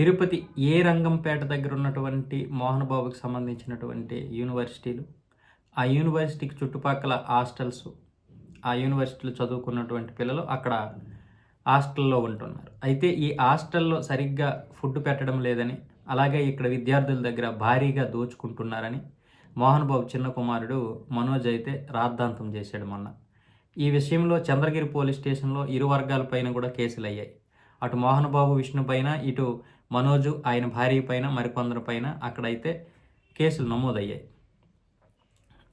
తిరుపతి ఏ రంగంపేట దగ్గర ఉన్నటువంటి మోహన్ బాబుకి సంబంధించినటువంటి యూనివర్సిటీలు? ఆ యూనివర్సిటీకి చుట్టుపక్కల హాస్టల్స్ ఆ యూనివర్సిటీలో చదువుకున్నటువంటి పిల్లలు అక్కడ హాస్టల్లో ఉంటున్నారు. అయితే ఈ హాస్టల్లో సరిగ్గా ఫుడ్ పెట్టడం లేదని అలాగే ఇక్కడ విద్యార్థుల దగ్గర భారీగా దోచుకుంటున్నారని మోహన్ బాబు చిన్న కుమారుడు మనోజ్ అయితే రాద్ధాంతం చేశాడు మొన్న. ఈ విషయంలో చంద్రగిరి పోలీస్ స్టేషన్లో ఇరు వర్గాలపైన కూడా కేసులు అయ్యాయి అటు మోహన్ బాబు విష్ణు పైన ఇటు మనోజు ఆయన భార్య పైన మరికొందరి పైన అక్కడైతే కేసులు నమోదయ్యాయి.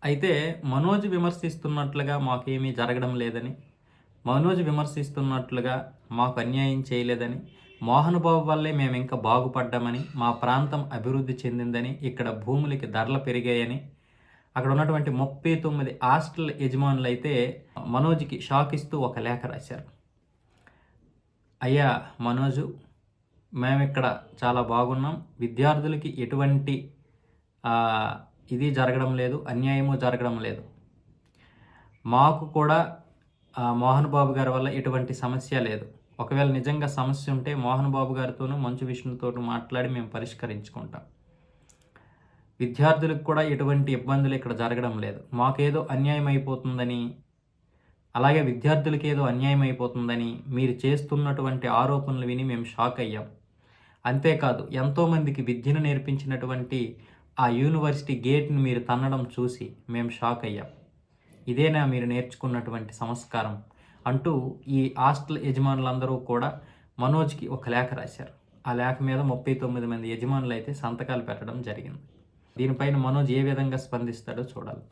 అయితే మనోజ్ విమర్శిస్తున్నట్లుగా మాకేమీ జరగడం లేదని మనోజ్ విమర్శిస్తున్నట్లుగా మాకు అన్యాయం చేయలేదని మోహన్ బాబు వల్లే మేము ఇంకా బాగుపడ్డామని మా ప్రాంతం అభివృద్ధి చెందిందని ఇక్కడ భూములకి ధరలు పెరిగాయని అక్కడ ఉన్నటువంటి ముప్పై తొమ్మిది హాస్టల్ యజమానులు అయితే మనోజ్కి షాక్ ఇస్తూ ఒక లేఖ రాశారు. అయ్యా మనోజు మేము ఇక్కడ చాలా బాగున్నాం. విద్యార్థులకి ఎటువంటి ఇది జరగడం లేదు అన్యాయము జరగడం లేదు. మాకు కూడా మోహన్ బాబు గారి వల్ల ఎటువంటి సమస్య లేదు. ఒకవేళ నిజంగా సమస్య ఉంటే మోహన్ బాబు గారితోనూ మంచు విష్ణుతో మాట్లాడి మేము పరిష్కరించుకుంటాం. విద్యార్థులకు కూడా ఎటువంటి ఇబ్బందులు ఇక్కడ జరగడం లేదు. మాకేదో అన్యాయం అయిపోతుందని అలాగే విద్యార్థులకి ఏదో అన్యాయం అయిపోతుందని మీరు చేస్తున్నటువంటి ఆరోపణలు విని మేము షాక్ అయ్యాం. అంతేకాదు ఎంతోమందికి విద్యను నేర్పించినటువంటి ఆ యూనివర్సిటీ గేట్ని మీరు తన్నడం చూసి మేము షాక్ అయ్యాం. ఇదేనా మీరు నేర్చుకున్నటువంటి సంస్కారం అంటూ ఈ హాస్టల్ యజమానులందరూ కూడా మనోజ్కి ఒక లేఖ రాశారు. ఆ లేఖ మీద ముప్పై తొమ్మిది మంది యజమానులు అయితే సంతకాలు పెట్టడం జరిగింది. దీనిపైన మనోజ్ ఏ విధంగా స్పందిస్తాడో చూడాలి.